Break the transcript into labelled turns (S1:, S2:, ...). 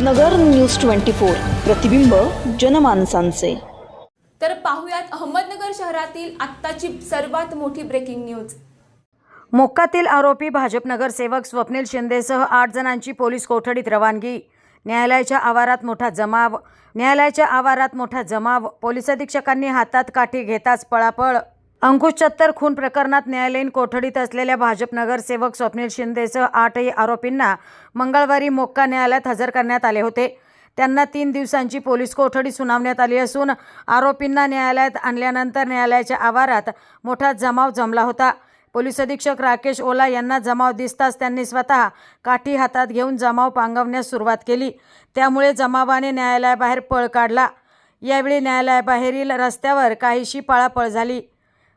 S1: नगर news twenty four. प्रतिबिंब जनमानसांचे.
S2: तर पाहुयात अहमदनगर शहरातील आत्ताची सर्वात मोठी ब्रेकिंग न्यूज
S3: मोक्कातील आरोपी भाजप नगरसेवक स्वप्नील शिंदेसह आठ जणांची पोलीस कोठडीत रवानगी. न्यायालयाच्या आवारात मोठा जमाव. न्यायालयाच्या आवारात मोठा जमाव. पोलीस अधीक्षकांनी हातात काठी घेताच पळापळ. अंकुश चत्तर खून प्रकरणात न्यायालयीन कोठडीत असलेल्या भाजप नगरसेवक स्वप्नील शिंदेसह आठही आरोपींना मंगळवारी मोक्का न्यायालयात हजर करण्यात आले होते. त्यांना तीन दिवसांची पोलीस कोठडी सुनावण्यात आली असून आरोपींना न्यायालयात आणल्यानंतर न्यायालयाच्या आवारात मोठा जमाव जमला होता. पोलीस अधीक्षक राकेश ओला यांना जमाव दिसताच त्यांनी स्वतः काठी हातात घेऊन जमाव पांगवण्यास सुरुवात केली. त्यामुळे जमावाने न्यायालयाबाहेर पळ काढला. यावेळी न्यायालयाबाहेरील रस्त्यावर काहीशी पळापळ झाली.